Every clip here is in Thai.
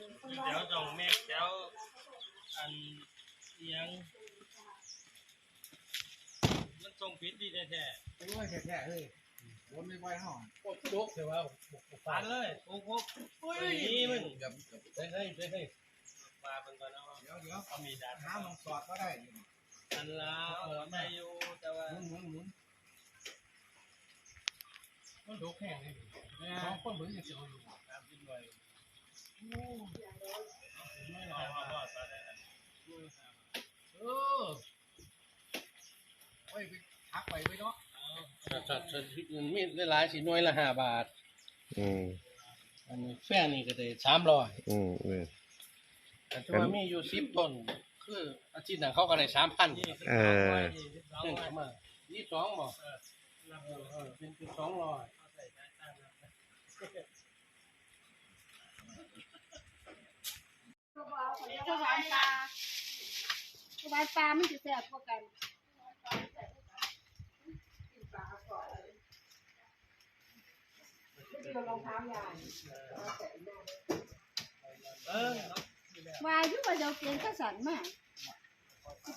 เดี๋ยวต้องแม่เดี๋ยวอันเอียง มันทรงพิษดีแท้โอ้ยแท้ๆเฮ้ยวนไม่ไหวห้องโคตรโดกแต่ว่าๆฟันเลยโอ้โหโอ้ยนี่มันเกือบเกือบเฮ้ยเฮ้ยเฮ้ยเฮ้ยมาเป็นก่อนนะเดี๋ยวเดี๋ยวเอามีดาบน้ำมันสอดก็ได้อยู่อันลาได้อยู่แต่ว่าหมุนหมุนหมุนมันโดกแห้งเลยแม่สองคนเหมือนจะเสียวอยู่ตามที่รวยไม่เอา เฮ้ยไปทักไปไว้เนาะสัตว์สัตว์สัตมันมีหลายสิน่วยละห้าบาท อืมอันนี้แฟงนี่ก็ได้สามร้อยอืมอืมแต่ที่ว่ามีอยู่สิบต้น คืออาทิตย์หนึงเขาก็ได้สามพันยี่สิบเออนี่สองหนึ่งร้อมายี่สองบ่รับเออเออเป็นเป็นสองร้อย เอาใส่ได้ตั้งรับนะ เขาบอกเขาเรียกว่าหวานปลาหวาน ปลามันจะแซ่บกว่ากันรองเท้ายายเออวายยุบว่าเจ้าเกณฑ์ก็สั่นมาก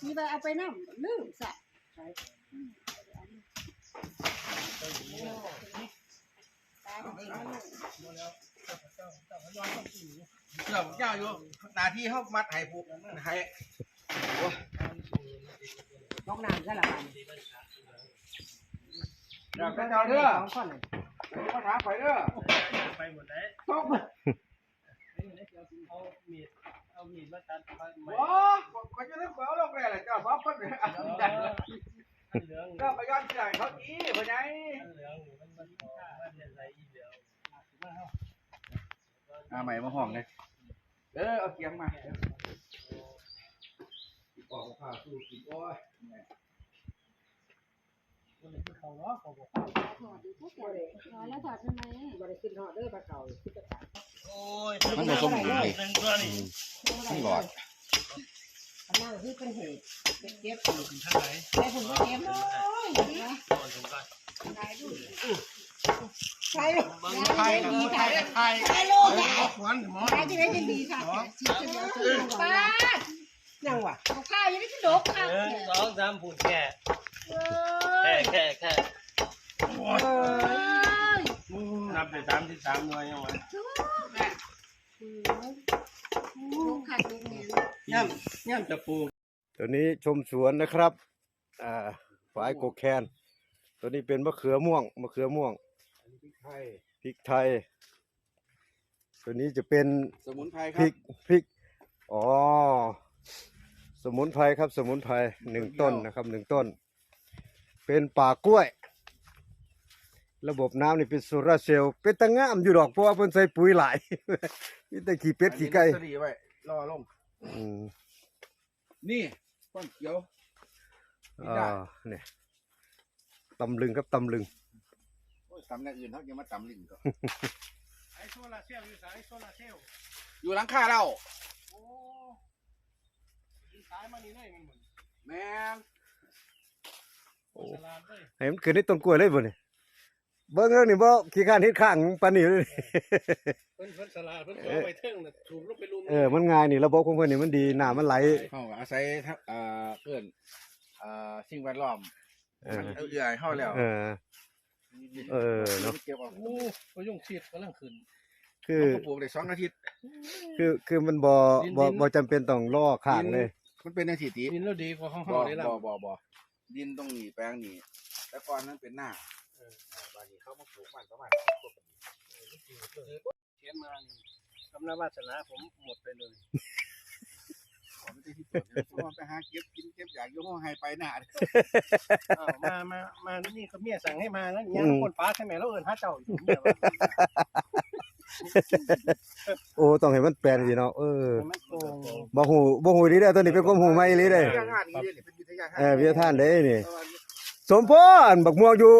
ทีว่าเอาไปนั่งลืมสัตว์ตาของเองมันเลยเชื่อผมเจ้าอยู่หน้าที่เขามัดให้ผูกให้ น้องนางก็ละมันเดี๋ยากไปเจ้าเด้อสองคนมาถามไปเด้อไปหมดเลยต้องเอามีดเอามีดมาตัดไม้โอ้ก็จะได้เฝ้าลงไปแหละเจ้าสองคนเลยเหลืองก็ไปย้อนที่ไหนเขาจี้ไปไหนเหลืองมันมันมันเป็นไรอีเหลืองอ่าใหม่มาห้องเลยเออเอาเกียงมา ปอกผ้าสู้กินโอ้ยเขาเนาะเขาบอกถอดดูพวกแกเลยถอดแล้วถอดทำไมบ่ได้ขึ้นฮอดเด้อปลาเก่าคิดจะตัดโอ้ยมันผสมหนึ่งตัวนี่ทั้งหลอดอันนั้นคือเป็นเหตุเก็บอยู่ท่านไหนแต่ผมก็เก็บน้อยนะก่อนสงการใช่ลูกบางไทยนะไทยไทยใช่ลูกอะขวัญหมอตายจะได้จะดีค่ะชิบจะเดียวเจอป้า ยังวะเอาข้าวยังไม่ขึ้นดกค่ะหนึ่งสองสามผูดแค่เอ้แค่ยแค่แค่เอ้ยนับไปสามที่สามหน่วยยังไงลูกขัดลูกเนี่ยย่ำย่ำจะปลูกตัวนี้ชมสวนนะครับอ่าฝายกกแคนตัวนี้เป็นมะเขือม่วงมะเขือม่วงไทยพริกไทย ตัวนี้จะเป็นสมุนไพรคพรัริบกพริกอ๋อ สมุนไพรครับ สมุนไพรหนึ่งต้นนะครับหนึ่งต้น เป็นป่ากล้วย ระบบน้ำนี่เป็นโซลาร์เซลล์เป็นตะงามอยู่ดอกเพราะว่าเพิ่นใส่ปุ๋ยหลายมีแต่ขี้เป็ดขี้ไก่สดีไว้รอลง อืมนี่ก้อนเขียวอ่าเนี่ยตำลึงครับตำลึง โอ้ยตำอย่างอื่นเขาจะมาตำลิ้นก็ ไอ้โซลาเซลล์อยู่สายโซลาเซลล์อยู่หลังคาเราโอ้ สายมานี่เลยมันเหมือนแม่งโอ้ฉลาดเลยให้มันขึ้นในต้นกล้วยเลยบ่เนี่ยเบิ่งแล้วนี่บ่ขี้ข้านเฮ็ดข้างปานนี้เลย เพิ่นเพิ่นฉลาดเพิ่นเอาไปเทิงน่ะถูกลงไปลุมเออ มันง่ายนี่ระบบของเพิ่นนี่มันดีน้ำมันไหลเขาก็อาศัยทักอ่าเพื่อนอ่าสิ่งแวดล้อมเออ มันเอื้อยเข้าแล้วเออ เออเนอะเก็บเอาโอ้พยุ่งชีดกำลังขึ้น คือ เขาปลูกได้สองอาทิตย์ คือคือมันบ่ดินบ่ดินบ่จำเป็นต้องล่อข้างเลย มันเป็นอาทิตย์ตีดินแล้วดีกว่าห้องบ่เฮาได้แล้วบ่บ่บ่ดินตรงนี้แปลงนี้แต่ก่อนนั้นเป็นหน้าเออบ้านนี้เขามาปลูกมันประมาณเขียนมานี่กำลังวาสนาผมหมดไปเลยขอไม่ได้ที่ตัวเดี๋ยวเพราะว่าไปหาเก็บกินเก็บอยากอยุ่งให้ไปหน้าเด้ออ้าวมามามานี่เขาเมียสั่งให้มาแล้วเนี่ยคนฟ้าใช่ไหมแล้วเอิ้นหาเจ้าอยู่เมียว่า โอ้ต้องให้มันแปลนสิเนาะเออมันโกงบ่ฮู้บ่ฮู้ดีเด้อตัวนี้เป็นความฮู้ใหม่อีหลีเด้วิทยาทานนี่เด้เป็นวิทยาทานเออวิทยาทานเด้นี่เพราะว่าสมพรบักม่วงอยู่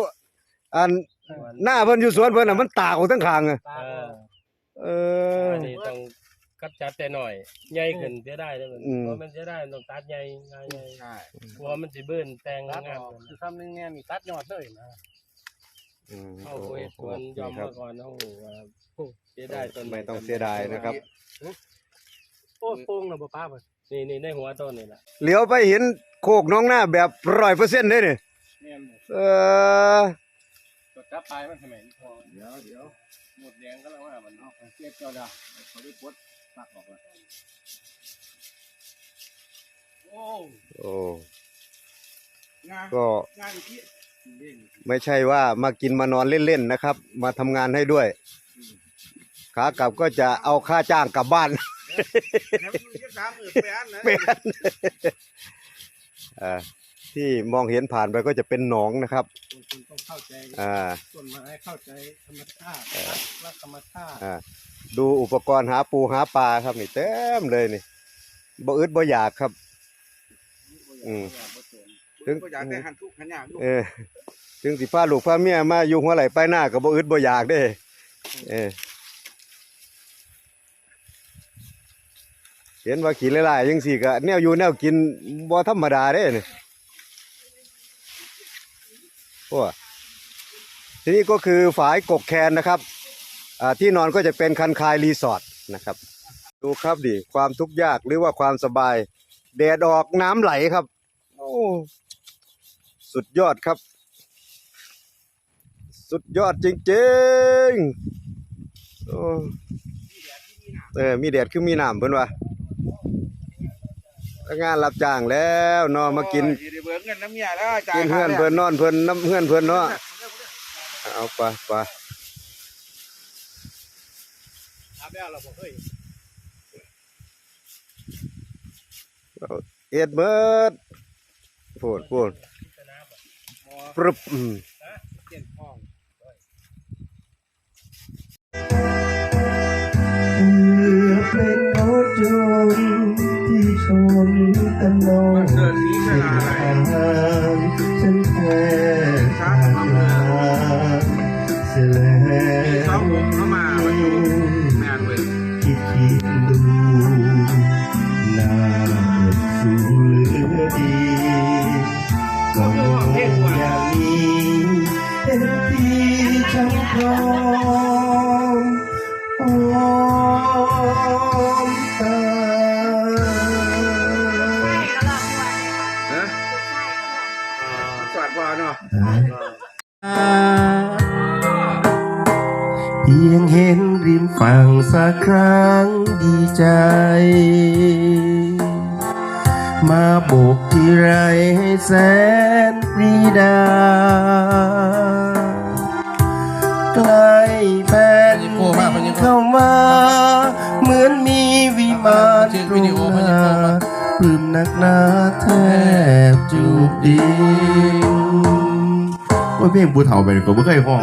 อันหน้าเพิ่นอยู่สวนเพิ่นน่ะมันตากออกทั้งข้างอะตาเออเอออันนี้ต้องกัดจัดแต่หน่อยใหญ่ขึ้นเสียได้เลยอืมเพราะมันเสียได้ต้องตัดใหญ่ใหญ่ใหญ่ใช่กลัวมันสิเบิ้นแตงตัดงาอมอกคือคำนึงเนี่ยมีตัดยอดเลยนะ อืมเข้าไปสวนยอมครัมาบก่อนโอ้โหครับเสียดายต้นไม่ต้องเสียดายนะครับโอ้โป่งน่ะบ่ป้าบ่นี่นี่ในหัวต้นนี่แหละเหลียวไปเห็นโคกน้องหน้าแบบร้อยเปอร์เซ็นต์เลยนี่แม่นบ่เออกดจับปลายมันทำไมพอเดี๋ยวเดี๋ยวหมดแดงก็แล้วว่ามันเอาไปเก็บเจ้าดาเขาได้ปลดปักออกแล้วโอ้โอ้งานก็งานอีกที่ ไม่ใช่ว่ามากินมานอนเล่นๆนะครับ มาทำงานให้ด้วยขากลับก็จะเอาค่าจ้างกลับบ้านแล้วมึงจะสามหมื่นแปดนะอ่าที่มองเห็นผ่านไปก็จะเป็นหนองนะครับคนคุณต้องเข้าใจอ่าต้นไม้เข้าใจธรรมชาติรักธรรมชาติอ่าดูอุปกรณ์หาปูหาปลาครับนี่เต็มเลยนี่บ่อึดบ่อยากครับ อืม ถึงก็อยากได้หันทุกหันยากลูกเออถึงสิพาลูกพาเมียมาอยู่หัวไหลไปหน้าก็บ่อึดบ่อยากเด้ เออเห็นว่าขี้หลายๆจังซี่ก็แนวอยู่แนวกินบ่ธรรมดาเด้นี่โอ้ทีนี้ก็คือฝายกกแคนนะครับอ่าที่นอนก็จะเป็นคันคายรีสอร์ทนะครับ ดูครับดิความทุกข์ยากหรือว่าความสบาย แดดออกน้ำไหลครับ โอ้ สุดยอดครับ สุดยอดจริงๆโอ้เออมีแดดคือมีน้ำเพิ่นว่าพนักงานรับจ้างแล้วเนอนมากินโอ้ยสิได้เบิกเงินน้ำเมียแล้วจ่ายกินเพื่อนค่าเพิ่นนอนเพิ่นน้ำเพื่อนเพิ่นเนาะเอาไปไปอาบแล้วเราบอกเฮ้ยเอ็ดเบิดพูดพูด ปรึบอืมเต้นห้องเป็นรถยนต์ที่ชนกันนอนเดินนี้เวลาอะไรทาง สักครั้งดีใจ มาโบกที่ไรให้แสนปรีดา ใกล้แผ่นดินเข้ามา เหมือนมีวิมานตรงนาปลื้มนักหนาแทบจูบดินโอ้ยเพลงปูเฒ่าไปก็ไม่เคยห้อง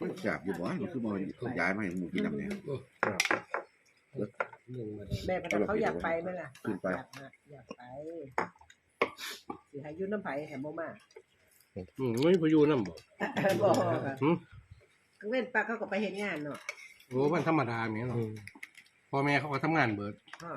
มันแสบอยู่บ่มันคือบ่มันย้ายมาให้หมุกินน้ำเนี่ย แม่เขาอยากไปไหมล่ะขึ้นไป อยากไปสิห้อยุ่น้ำไผ่แหมบ่มาอืมไม่พยูน้ำบ่บอกค่ะหืมกเว้นปลาเขาก็ไปเห็นงานเนาะโอ้มันธรรมดาแม่เนาะพ่อแม่เขาก็ทำงานเบิด อ้อ